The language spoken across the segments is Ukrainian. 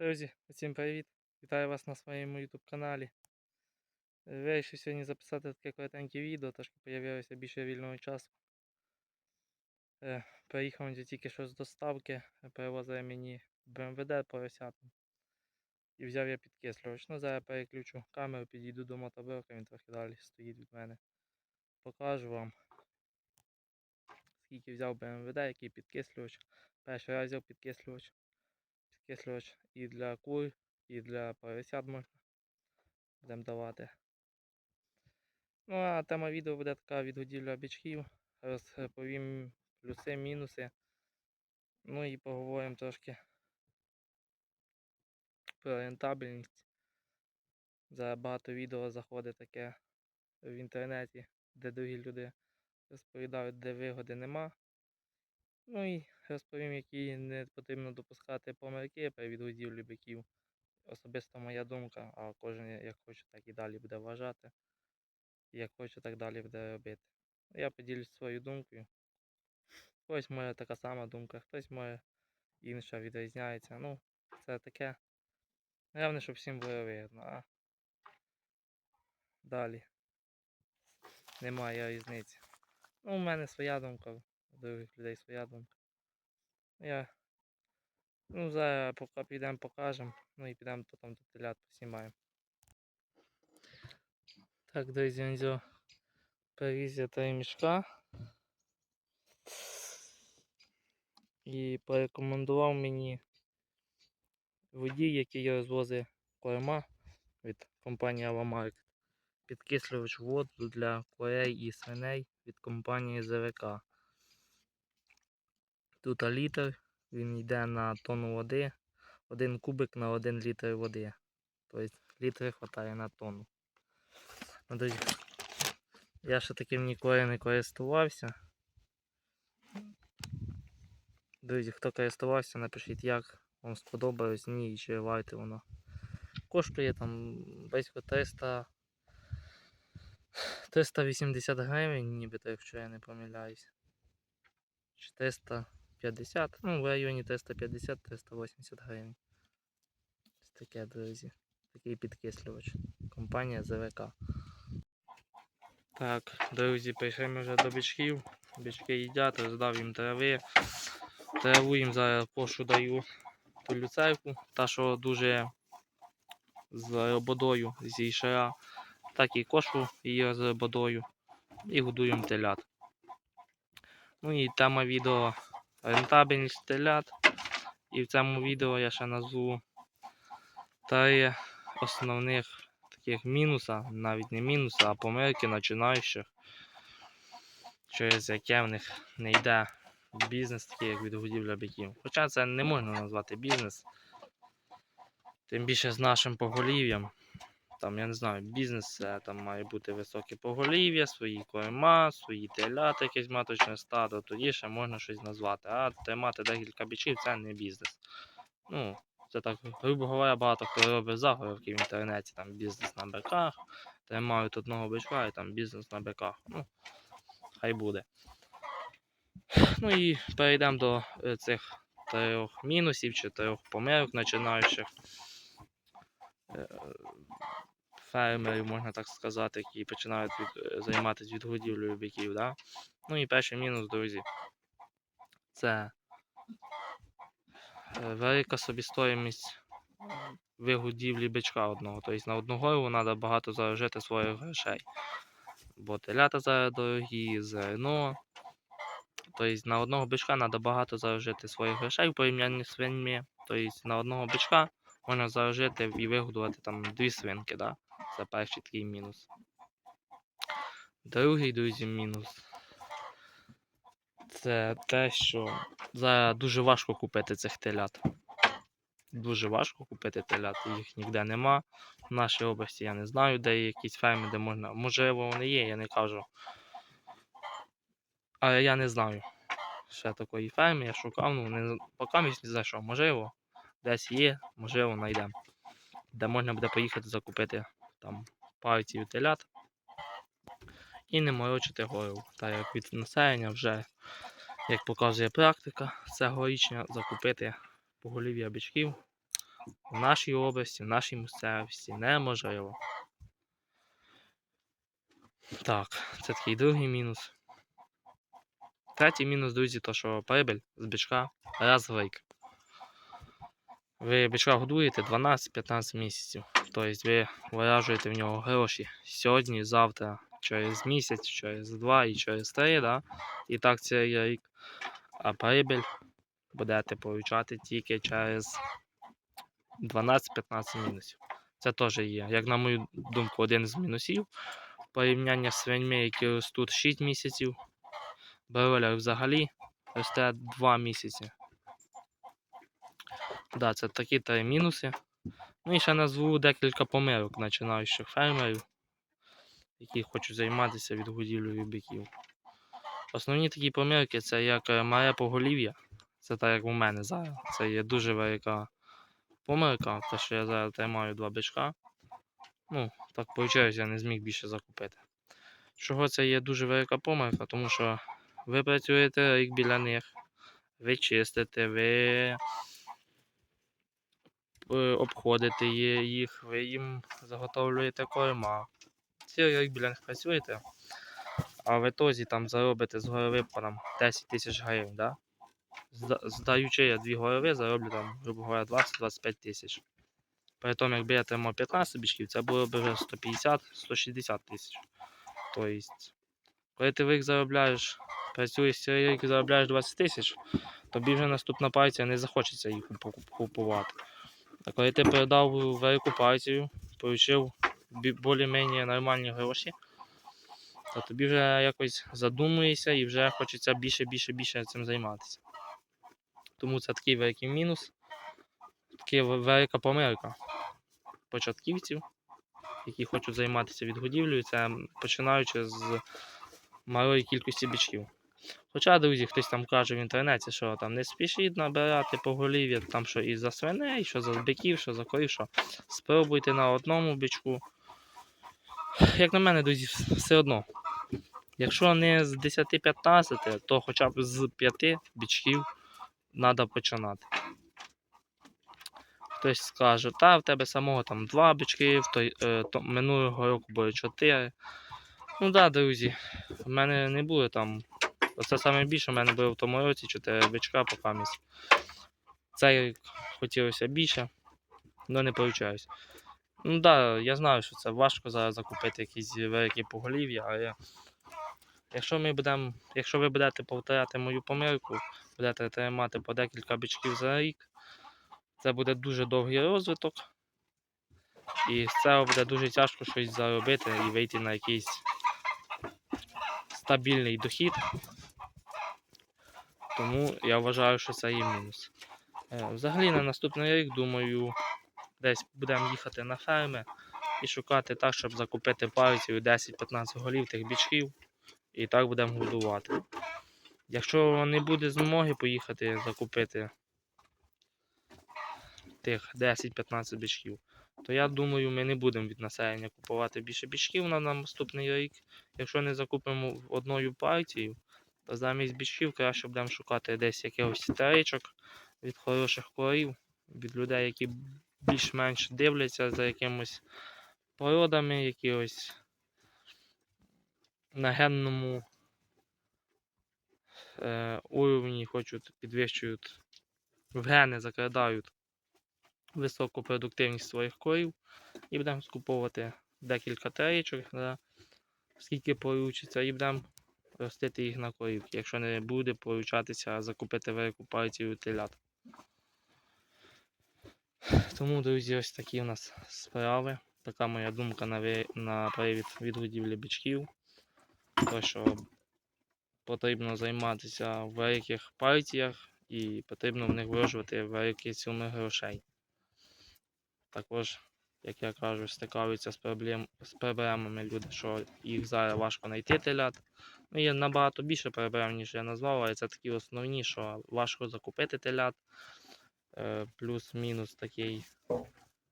Друзі, всім привіт! Вітаю вас на своєму YouTube каналі. Вирішив сьогодні записати таке коротеньке відео, трошки з'явилося більше вільного часу. Е, Приїхав тільки що з доставки, перевозили мені БМВД поросятам. І взяв я підкислювач. Ну, зараз переключу камеру, підійду до мотоблока, він трохи далі стоїть від мене. Покажу вам, скільки взяв БМВД, який підкислювач. Перший раз взяв підкислювач підкислювач і для кур, і для поросят можна будемо давати. Ну а тема відео буде така відгодівля бичків. Розповім плюси, мінуси. Ну і поговоримо трошки про рентабельність. За багато відео заходить таке в інтернеті, де другі люди розповідають, де вигоди нема. Ну і розповім, які не потрібно допускати помилки при відгодівлі биків. Особисто моя думка, а кожен як хоче, так і далі буде вважати. Як хоче, так далі буде робити. Я поділюсь своєю думкою. Хтось моя така сама думка, хтось моя інша відрізняється. Ну, це таке. Головне, щоб всім було вигідно, а далі немає різниці. Ну, у мене своя думка, у других людей своя думка. Я Ну, зараз поки підемо покажемо, ну і підемо потім до телят поснімаємо. Так, друзі, взяв привіз я три мішка. І порекомендував мені водій, який розвозить корма від компанії Авамарк. Підкислювач воду для курей і свиней від компанії ЗВК. Тут літр. Він йде на тонну води. Один кубик на один літр води. Тобто літри вистачає на тонну. Ну, я ще таким ніколи не користувався. Друзі, хто користувався, напишіть, як вам сподобалось, ні, і чи варте воно. Коштує там близько 300 380 гривень, нібито, якщо я не помиляюсь. 400 50, ну в районі 350-380 гривень. Ось таке, друзі. Такий підкислювач. Компанія ЗВК. Так, друзі, прийшли ми вже до бичків. Бички їдять, роздав їм трави. Траву їм зараз пошу даю ту люцерку, та що дуже з рободою зійшла. Так і кошу її з рободою і годуємо телят. Ну і тема відео рентабельність телят. І в цьому відео я ще назву три основних таких мінуса, навіть не мінуса, а помилки починаючих, через яке в них не йде бізнес, такий як відгодівля биків. Хоча це не можна назвати бізнес. Тим більше з нашим поголів'ям. Там, я не знаю, бізнес там має бути високе поголів'я, свої корма, свої телята, якесь маточне стадо, тоді ще можна щось назвати. А тримати декілька бічів це не бізнес. Ну, це так, грубо говоря, багато хто робить заголовки в інтернеті, там бізнес на биках, тримають одного бичка і там бізнес на биках. Ну, хай буде. Ну і перейдемо до е, цих трьох мінусів чи трьох помилок починаючих. Фермерів, можна так сказати, які починають від, е, займатися відгодівлею биків. Да? Ну і перший мінус, друзі, це е, велика собістоїмість вигодівлі бичка одного. Тобто на одну голову треба багато заложити своїх грошей. Бо телята зараз дорогі, зерно. Тобто на одного бичка треба багато заложити своїх грошей в порівнянні з свиньми. Тобто на одного бичка можна заложити і вигодувати там дві свинки. Да? Це перший такий мінус. Другий, друзі, мінус. Це те, що зараз дуже важко купити цих телят. Дуже важко купити телят, їх ніде нема. В нашій області я не знаю, де є якісь ферми, де можна. Можливо, вони є, я не кажу. Але я не знаю. Ще такої ферми, я шукав, ну не, поки не знайшов. Можливо, десь є, можливо, знайдемо. Де можна буде поїхати закупити там партію телят і не морочити голову. Так як від населення вже, як показує практика, цегорічня закупити поголів'я бичків в нашій області, в нашій місцевості неможливо. Так, це такий другий мінус. Третій мінус, друзі, то що прибиль з бичка раз в рік. Ви бичка годуєте 12-15 місяців. Тобто ви виражуєте в нього гроші сьогодні, завтра, через місяць, через два і через три, да? і так цей рік. А прибиль будете получати тільки через 12-15 мінусів. Це теж є, як на мою думку, один з мінусів. Порівняння з свиньми, які ростуть 6 місяців. Бройлер взагалі росте 2 місяці. Да, це такі три мінуси. Ну і ще назву декілька помилок починаючих фермерів, які хочуть займатися відгодівлею биків. Основні такі помилки це як е, мале поголів'я. Це так як у мене зараз. Це є дуже велика помилка, те, що я зараз тримаю два бичка. Ну, так вийшло, я не зміг більше закупити. Чого це є дуже велика помилка? Тому що ви працюєте рік біля них, ви чистите, ви обходите їх, ви їм заготовлюєте корма. Цілий рік біля працюєте, а в ітозі там заробите з там 10 тисяч гривень. Да? Здаючи я дві голови, зароблю там, грубо говоря, 20-25 тисяч. При тому, якби я тримав 15 бічків, це було б вже 150-160 тисяч. Тобто, коли ти рік заробляєш, працюєш цілий рік і заробляєш 20 тисяч, тобі вже наступна партія не захочеться їх купувати. А коли ти передав велику партію, отримав більш-менш нормальні гроші, то тобі вже якось задумуєшся і вже хочеться більше, більше, більше цим займатися. Тому це такий великий мінус, така велика помилка початківців, які хочуть займатися відгодівлею, це починаючи з малої кількості бичків. Хоча, друзі, хтось там каже в інтернеті, що там не спішіть набирати поголів'я, там що і за свиней, що за биків, що за корів, що спробуйте на одному бичку. Як на мене, друзі, все одно. Якщо не з 10-15, то хоча б з 5 бичків треба починати. Хтось скаже, та в тебе самого там 2 бички, в той, е, то, минулого року було 4. Ну так, да, друзі, в мене не було там. Оце саме більше в мене було в тому році 4 бичка по камість. Цей хотілося більше, але не виходить. Ну так, да, я знаю, що це важко зараз закупити якісь великі поголів'я, але якщо ми будемо, якщо ви будете повторяти мою помилку, будете тримати по декілька бичків за рік, це буде дуже довгий розвиток. І з цього буде дуже тяжко щось заробити і вийти на якийсь стабільний дохід. Тому я вважаю, що це є мінус. Е, Взагалі на наступний рік, думаю, десь будемо їхати на ферми і шукати так, щоб закупити партію 10-15 голів тих бічків. І так будемо годувати. Якщо не буде змоги поїхати закупити тих 10-15 бічків, то я думаю, ми не будемо від населення купувати більше бічків на наступний рік. Якщо не закупимо одною партією, замість бічків краще будемо шукати десь якихось старичок від хороших корів, від людей, які більш-менш дивляться за якимось породами, якихось на генному е, уровні хочуть підвищують в гени закрадають високу продуктивність своїх корів. І будемо скуповувати декілька таєчок, да, скільки получиться, і будемо ростити їх на корівки, якщо не буде получатися закупити велику партію телят. Тому, друзі, ось такі у нас справи. Така моя думка на, на привід відгодівлі бичків. То, що потрібно займатися в великих партіях і потрібно в них вложувати великі суми грошей. Також, як я кажу, стикаються з, проблем, з проблемами люди, що їх зараз важко знайти телят. Ну, є набагато більше проблем, ніж я назвав, але це такі основні, що важко закупити телят. Е, Плюс-мінус такий,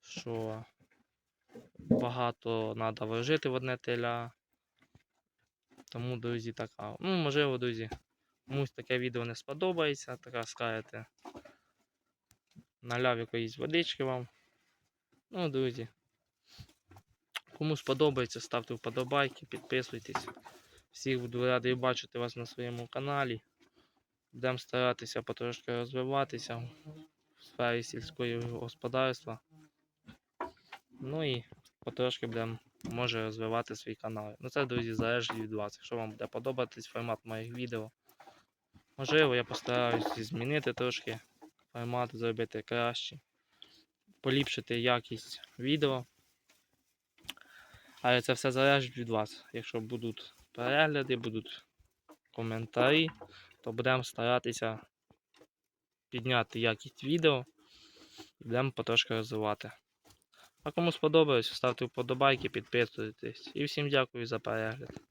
що багато треба вложити в одне теля. Тому, друзі, така. Ну, можливо, друзі, комусь таке відео не сподобається, така скажете. наляв якоїсь водички вам. Ну, друзі. Кому сподобається, ставте вподобайки, підписуйтесь. Всіх буду радий бачити вас на своєму каналі. Будемо старатися потрошки розвиватися в сфері сільського господарства. Ну і потрошки будемо може розвивати свій канал. Ну це, друзі, залежить від вас. Якщо вам буде подобатись формат моїх відео. Можливо, я постараюся змінити трошки формат, зробити краще, поліпшити якість відео. Але це все залежить від вас. Якщо будуть перегляди, будуть коментарі, то будемо старатися підняти якість відео і будемо потрошки розвивати. А кому сподобалось, ставте вподобайки, підписуйтесь. І всім дякую за перегляд.